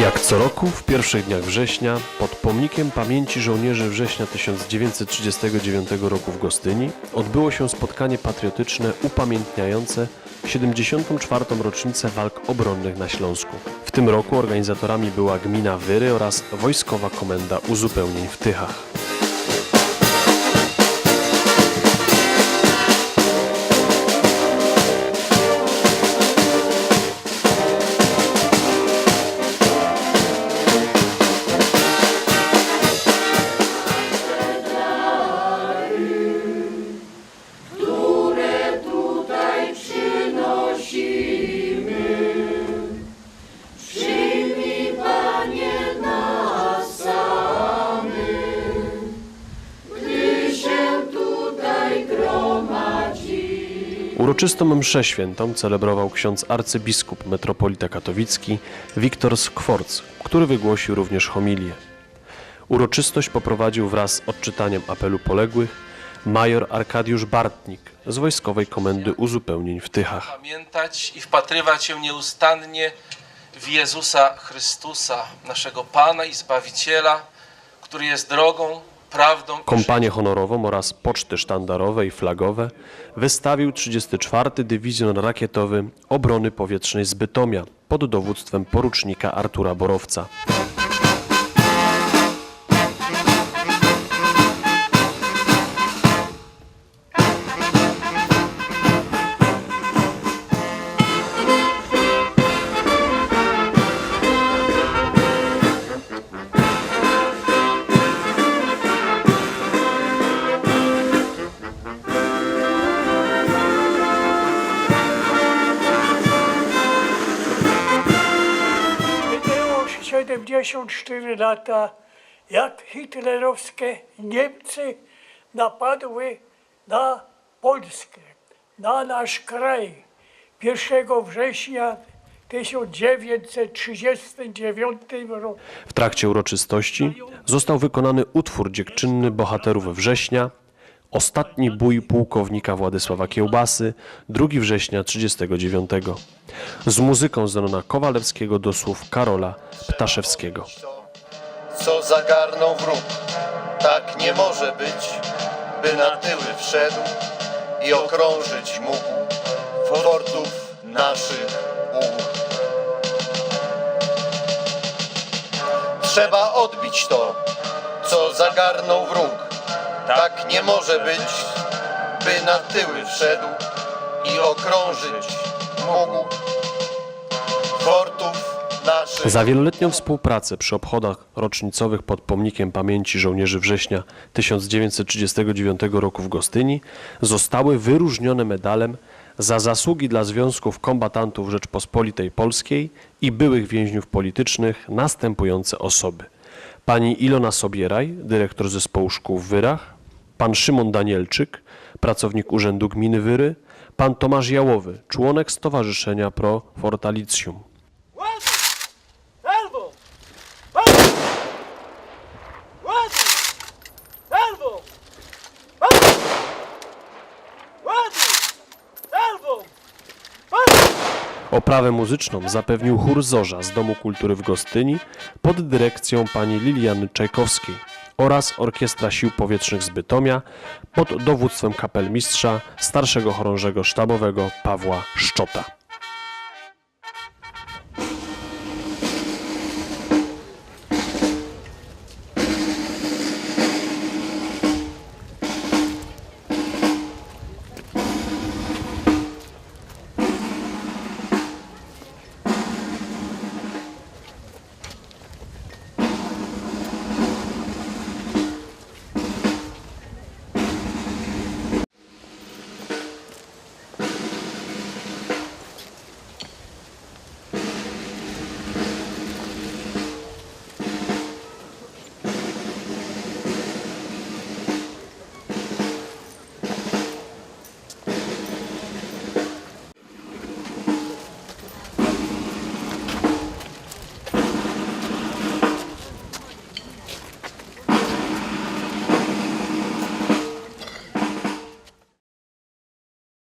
Jak co roku w pierwszych dniach września pod pomnikiem pamięci żołnierzy września 1939 roku w Gostyni odbyło się spotkanie patriotyczne upamiętniające 74. rocznicę walk obronnych na Śląsku. W tym roku organizatorami była gmina Wyry oraz Wojskowa Komenda Uzupełnień w Tychach. Uroczystą mszę świętą celebrował ksiądz arcybiskup metropolita katowicki Wiktor Skworc, który wygłosił również homilię. Uroczystość poprowadził wraz z odczytaniem apelu poległych major Arkadiusz Bartnik z Wojskowej Komendy Uzupełnień w Tychach. pamiętać i wpatrywać się nieustannie w Jezusa Chrystusa, naszego Pana i Zbawiciela, który jest drogą, Kompanię honorową oraz poczty sztandarowe i flagowe wystawił 34. Dywizjon Rakietowy Obrony Powietrznej z Bytomia pod dowództwem porucznika Artura Borowca. 74 lata, jak hitlerowskie Niemcy napadły na Polskę, na nasz kraj 1 września 1939 roku. W trakcie uroczystości został wykonany utwór dziekczynny bohaterów września, ostatni bój pułkownika Władysława Kiełbasy, 2 września 39. Z muzyką Zenona Kowalewskiego do słów Karola Ptaszewskiego. co zagarnął wróg. Tak nie może być, by na tyły wszedł i okrążyć mógł fortów naszych łuk. Trzeba odbić to, co zagarnął wróg. Tak nie może być, by na tyły wszedł i okrążyć mógł fortów naszych Za wieloletnią współpracę przy obchodach rocznicowych pod pomnikiem pamięci żołnierzy września 1939 roku w Gostyni zostały wyróżnione medalem za zasługi dla związków kombatantów Rzeczpospolitej Polskiej i byłych więźniów politycznych następujące osoby. Pani Ilona Sobieraj, dyrektor zespołu szkół w Wyrach, pan Szymon Danielczyk, pracownik Urzędu Gminy Wyry, pan Tomasz Jałowy, członek Stowarzyszenia Pro! Ładuj! Oprawę muzyczną zapewnił chór Zorza z Domu Kultury w Gostyni pod dyrekcją pani Liliany Czajkowskiej oraz Orkiestra Sił Powietrznych z Bytomia pod dowództwem kapelmistrza starszego chorążego sztabowego Pawła Szczota.